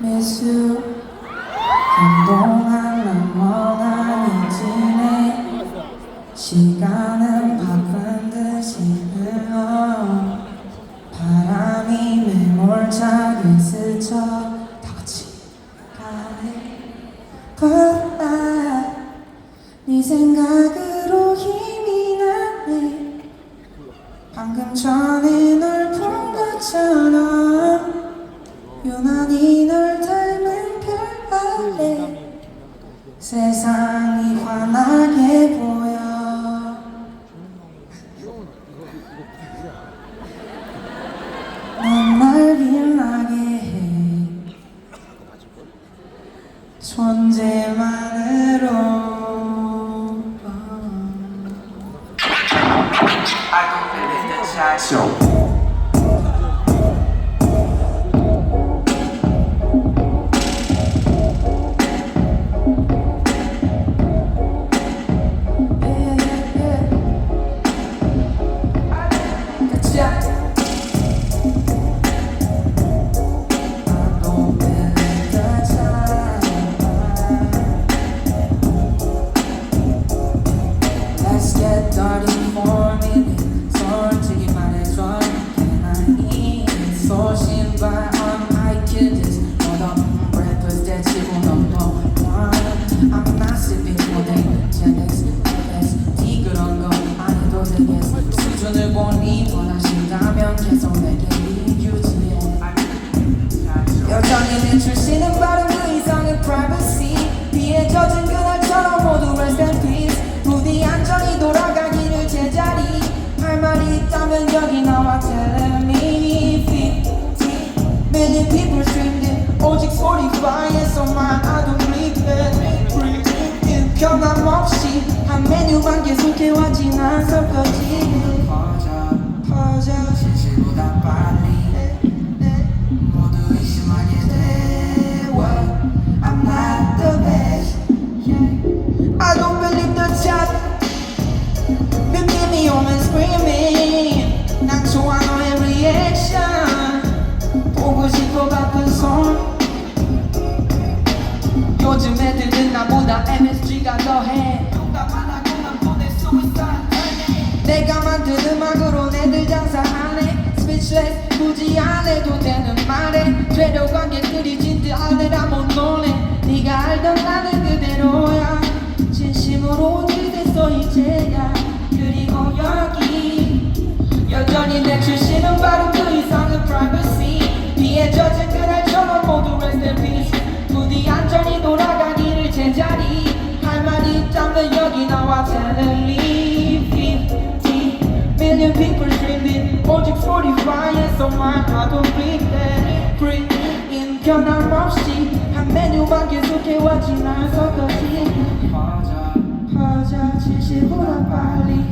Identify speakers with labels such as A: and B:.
A: you 한동안 난 원하는 지내. 시간은 바쁜 듯이 흘러. 바람이 매몰차게 스쳐. 다 같이 가네 세상이 환하게 보여 넌날 빛나게 해 존재만으로
B: I don't believe.
A: 여전히 내 출신은 바른 그 이상의 privacy 비에 젖은 그날처럼 모두 rest 안전히 돌아가기를 제자리 할 말이 있다면 여기 나와 telling me 50 million people 오직 스포티파이에서 만 I don't believe it Breathe in 변함없이 한 메뉴만 계속해왔지 난 섞어지. 퍼 요즘 애들은 나보다 MSG가 더해. 내가 만든 음악으로 내들 장사하네 Speechless 굳이 안 해도 되는 말에. 되려 관객들이 진짜 알더라 못 놀래 네가 알던 나는 그대로야. 진심으로 질됐어 이제야. 그리고 여기 여전히 내 출신은 바로 스포티파이에서만 하도 빅대 Bring in 변함 없이 한 메뉴만 계속해왔지 난 섞어지 퍼져 퍼져 70보다 빨리